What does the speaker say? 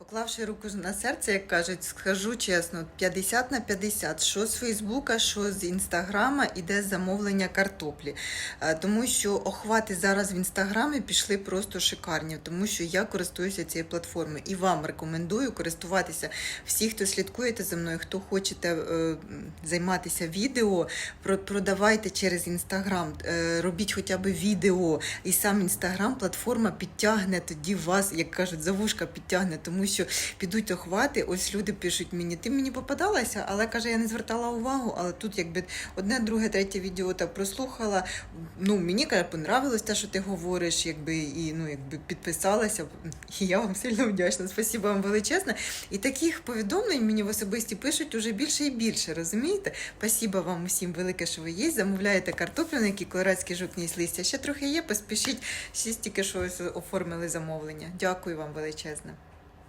Поклавши руку на серце, як кажуть, скажу чесно, 50 на 50, що з Фейсбука, що з Інстаграма іде замовлення картоплі. Е, Тому що охвати зараз в інстаграмі пішли просто шикарні, тому що я користуюся цією платформою і вам рекомендую користуватися. Всі, хто слідкуєте за мною, хто хочете е, займатися відео, продавайте через інстаграм, е, робіть хоча б відео, і сам інстаграм платформа підтягне тоді вас, як кажуть, за вушка підтягне, тому що підуть охвати. Ось люди пишуть мені, ти мені попадалася, але каже, я не звертала увагу. Але тут якби одне, друге, третє відео так прослухала. Ну мені каже, понравилось те, що ти говориш, якби і ну якби підписалася. І я вам сильно вдячна. Спасибо вам величезне. І таких повідомлень мені в особисті пишуть уже більше і більше. Розумієте? Спасибо вам усім велике, що ви є. Замовляєте картоплю, на якій колорадський жовтний листя. Ще трохи є, поспішіть. Ще стільки що оформили замовлення. Дякую вам величезне.